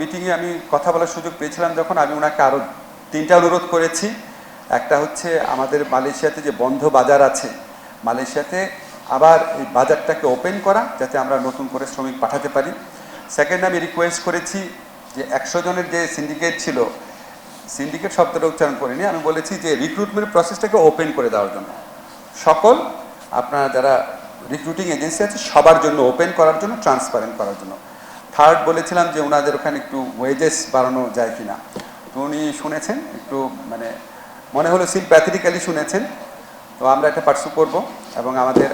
মিটিংয়ে আমি কথা বলার সুযোগ পেয়েছিলাম যখন আমি ওনাকে আরও তিনটা অনুরোধ করেছি। একটা হচ্ছে আমাদের মালয়েশিয়াতে যে বন্ধ বাজার আছে, মালয়েশিয়াতে আবার এই বাজারটাকে ওপেন করা যাতে আমরা নতুন করে শ্রমিক পাঠাতে পারি। সেকেন্ড আমি রিকোয়েস্ট করেছি যে একশো জনের যে সিন্ডিকেট ছিল সিন্ডিকেট শব্দটা উচ্চারণ করিনি, আমি বলেছি যে রিক্রুটমেন্ট প্রসেসটাকে ওপেন করে দেওয়ার জন্য। সকল আপনারা যারা রিক্রুটিং এজেন্সি আছে, সবার জন্য ওপেন করার জন্য ট্রান্সপারেন্ট করার জন্য। থার্ড বলেছিলাম যে ওনাদের ওখানে একটু ওয়েজেস বাড়ানো যায় কিনা। তো উনি শুনেছেন, একটু মানে মনে হলো সিম্প্যাথেটিক্যালি শুনেছেন। তো আমরা একটা পার্সু করব এবং আমাদের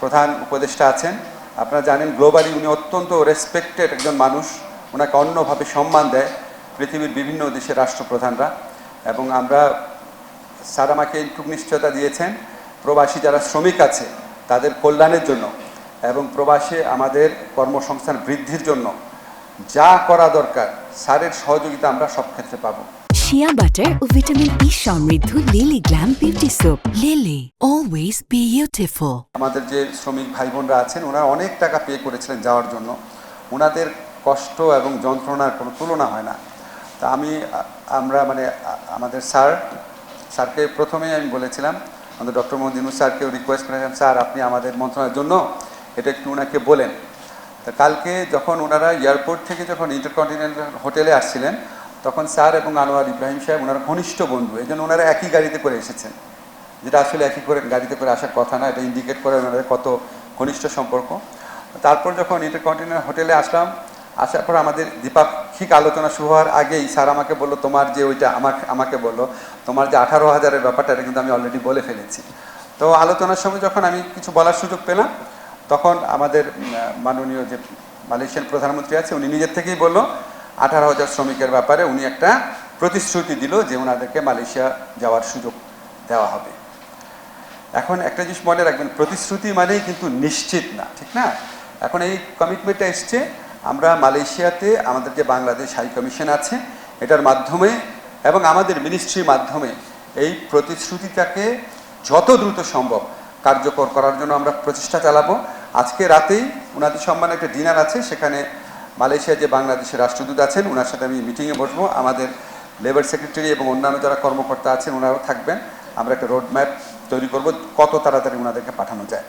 প্রধান উপদেষ্টা আছেন। আপনারা জানেন গ্লোবালি উনি অত্যন্ত রেসপেক্টেড একজন মানুষ। ওনাকে অন্যভাবে সম্মান দেয় পৃথিবীর বিভিন্ন দেশের রাষ্ট্রপ্রধানরা। এবং আমরা স্যার আমাকে এইটুকু নিশ্চয়তা দিয়েছেন। প্রবাসী যারা শ্রমিক আছে, তাদের কল্যাণের জন্য। এবং প্রবাসে আমাদের কর্মসংস্থান বৃদ্ধির জন্য যা করা দরকার স্যারের সহযোগিতা আমরা সব ক্ষেত্রে পাবো। শিয়া বাটার ও ভিটামিন ই সমৃদ্ধ Lily glam beauty soap Lily always beautiful আমাদের যে শ্রমিক ভাই বোনরা আছেন ওনারা অনেক টাকা পে করেছিলেন যাওয়ার জন্য। ওনাদের কষ্ট এবং যন্ত্রণার কোনো তুলনা হয় না। তা আমি আমরা মানে আমাদের স্যার স্যারকে প্রথমেই আমি বলেছিলাম আমাদের ডক্টর মোহাম্মদ স্যারকেও রিকোয়েস্ট করেছিলাম স্যার আপনি আমাদের মন্ত্রণার জন্য এটা একটু ওনাকে বলেন। তা কালকে যখন ওনারা এয়ারপোর্ট থেকে যখন ইন্টারকন্টিনেন্টাল হোটেলে আসছিলেন, তখন স্যার এবং আনোয়ার ইব্রাহিম সাহেব ওনার ঘনিষ্ঠ বন্ধু, এই জন্য ওনারা একই গাড়িতে করে এসেছেন। যেটা আসলে একই করে গাড়িতে করে আসার কথা না, এটা ইন্ডিকেট করে ওনাদের কত ঘনিষ্ঠ সম্পর্ক। তারপর যখন ইন্টারকন্টিনেন্টাল হোটেলে আসলাম, আসার পর আমাদের দ্বিপাক্ষিক আলোচনা শুরু হওয়ার আগেই স্যার আমাকে বলল, তোমার যে ওইটা আমাকে আমাকে বলল, তোমার যে আঠারো হাজারের ব্যাপারটা, এটা কিন্তু আমি অলরেডি বলে ফেলেছি। তো আলোচনার সময় যখন আমি কিছু বলার সুযোগ পেলাম তখন আমাদের মাননীয় যে মালয়েশিয়ান প্রধানমন্ত্রী আছে, উনি নিজের থেকেই বলল, আঠারো হাজার শ্রমিকের ব্যাপারে উনি একটা প্রতিশ্রুতি দিল যে ওনাদেরকে মালয়েশিয়া যাওয়ার সুযোগ দেওয়া হবে। এখন একটা জিনিস মনে রাখবেন, প্রতিশ্রুতি মানেই কিন্তু নিশ্চিত না, ঠিক না? এখন এই কমিটমেন্টটা এসছে, আমরা মালয়েশিয়াতে আমাদের যে বাংলাদেশ হাই কমিশন আছে, এটার মাধ্যমে এবং আমাদের মিনিস্ট্রির মাধ্যমে এই প্রতিশ্রুতিটাকে যত দ্রুত সম্ভব কার্যকর করার জন্য আমরা প্রচেষ্টা চালাবো। আজকে রাতেই ওনাদের সম্মানে একটা ডিনার আছে, সেখানে মালয়েশিয়া যে বাংলাদেশের রাষ্ট্রদূত আছেন ওনার সাথে আমি মিটিংয়ে বসবো। আমাদের লেবার সেক্রেটারি এবং অন্যান্য যারা কর্মকর্তা আছেন ওনারাও থাকবেন। আমরা একটা রোড ম্যাপ তৈরি করব, কত তাড়াতাড়ি ওনাদেরকে পাঠানো যায়।